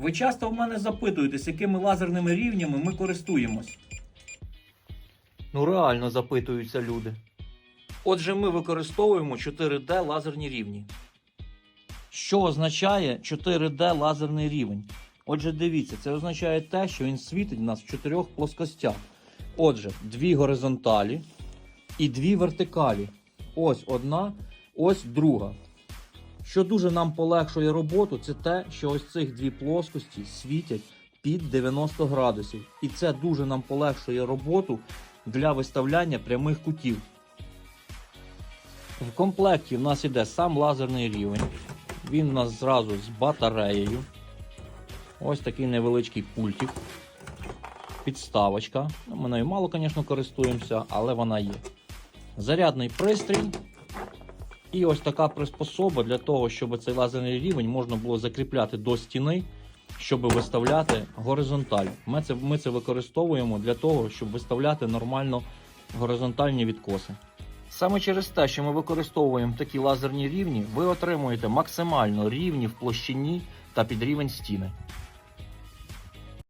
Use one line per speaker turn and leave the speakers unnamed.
Ви часто в мене запитуєтесь, якими лазерними рівнями ми користуємось. Ну реально запитуються люди. Отже, ми використовуємо 4D лазерні рівні. Що означає 4D лазерний рівень? Отже, дивіться, це означає те, що він світить у нас в чотирьох плоскостях. Отже, дві горизонталі і дві вертикалі. Ось одна, ось друга. Що дуже нам полегшує роботу, це те, що ось цих дві плоскості світять під 90 градусів. І це дуже нам полегшує роботу для виставляння прямих кутів. В комплекті в нас іде сам лазерний рівень. Він у нас зразу з батареєю. Ось такий невеличкий пультик. Підставочка. Ну, Ми нею мало, звісно, користуємося, але вона є. Зарядний пристрій. І ось така приспособа для того, щоб цей лазерний рівень можна було закріпляти до стіни, щоб виставляти горизонталь. Ми це, ми це використовуємо для того, щоб виставляти нормально горизонтальні відкоси. Саме через те, що ми використовуємо такі лазерні рівні, ви отримуєте максимально рівні в площині та під рівень стіни.